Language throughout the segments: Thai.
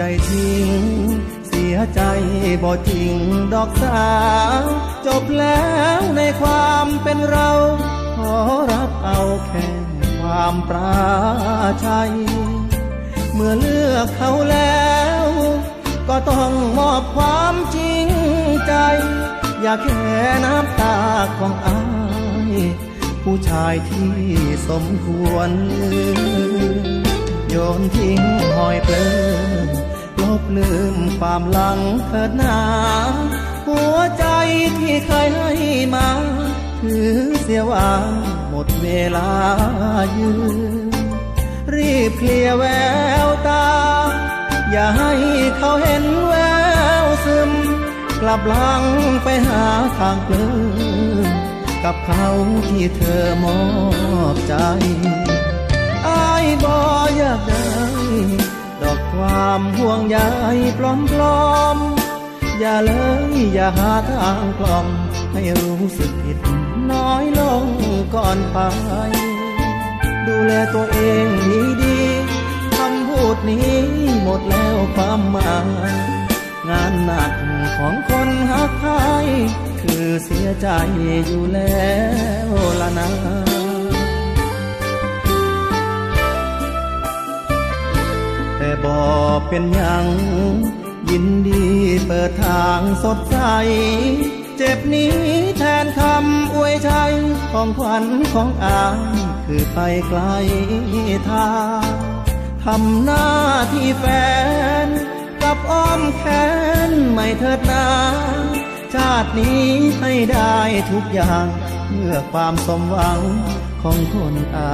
ใจทิ้ง เสียใจบ่จริงดอกสาว จบแล้วในความเป็นเรา ขอรับเอาแค่ความปราชัย เมื่อเลือกเขาแล้ว ก็ต้องมอบความจริงใจ อย่าแค่น้ำตาของอาย ผู้ชายที่สมควรลืม โยนทิ้งหอยเปลิมลบลืมความหลังเถิดหนาหัวใจที่เคยให้มาถือเสียว่าหมดเวลายืนรีบเคลียแววตา อย่าให้เขาเห็นแววซึม กลับหลังไปหาทางเพลินกับเขาที่เธอมอบใจ ความห่วงใยปลอมปลอมๆอย่าเลยอย่าหาทางกล่อม ให้รู้สึกผิดน้อยลงก่อนไป ดูแลตัวเองดีๆคำพูดนี้หมดแล้วความหมายงานหนักของคนหักใครคือเสียใจอยู่แล้วละนะ เป็นหยัง ยินดีเปิดทางสดใส เจ็บนี้แทนคำอวยชัยของขวัญของอายคือไปไกลทางทำหน้าที่แฟน กับอ้อมแขนไม่เถิดนาชาตินี้ให้ได้ทุกอย่าง เพื่อความสมหวังของคนอา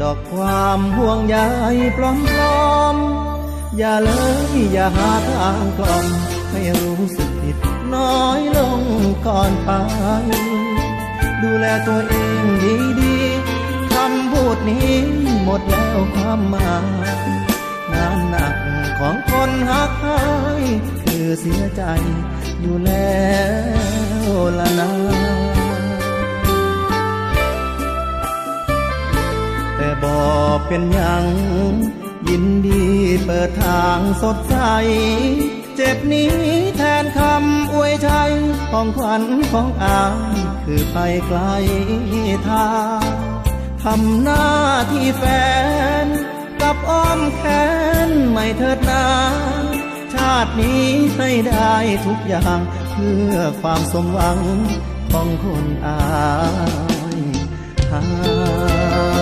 ดอกความห่วงใยปลอมปลอมๆอย่าเลยอย่าหาทางกล่อมให้รู้สึกผิดน้อยลงก่อนไป ดูแลตัวเองดีๆคำพูดนี้หมดแล้วความหมายงานหนักของคนหักใครคือเสียใจอยู่แล้ว เป็นหยัง ยินดีเปิดทางสดใส เจ็บนี้แทนคำอวยชัยของขวัญของอายคือไปไกลทางทำหน้าที่แฟน กับอ้อมแขนไม่เถิดนาชาตินี้ให้ได้ทุกอย่าง เพื่อความสมหวังของคนอายหา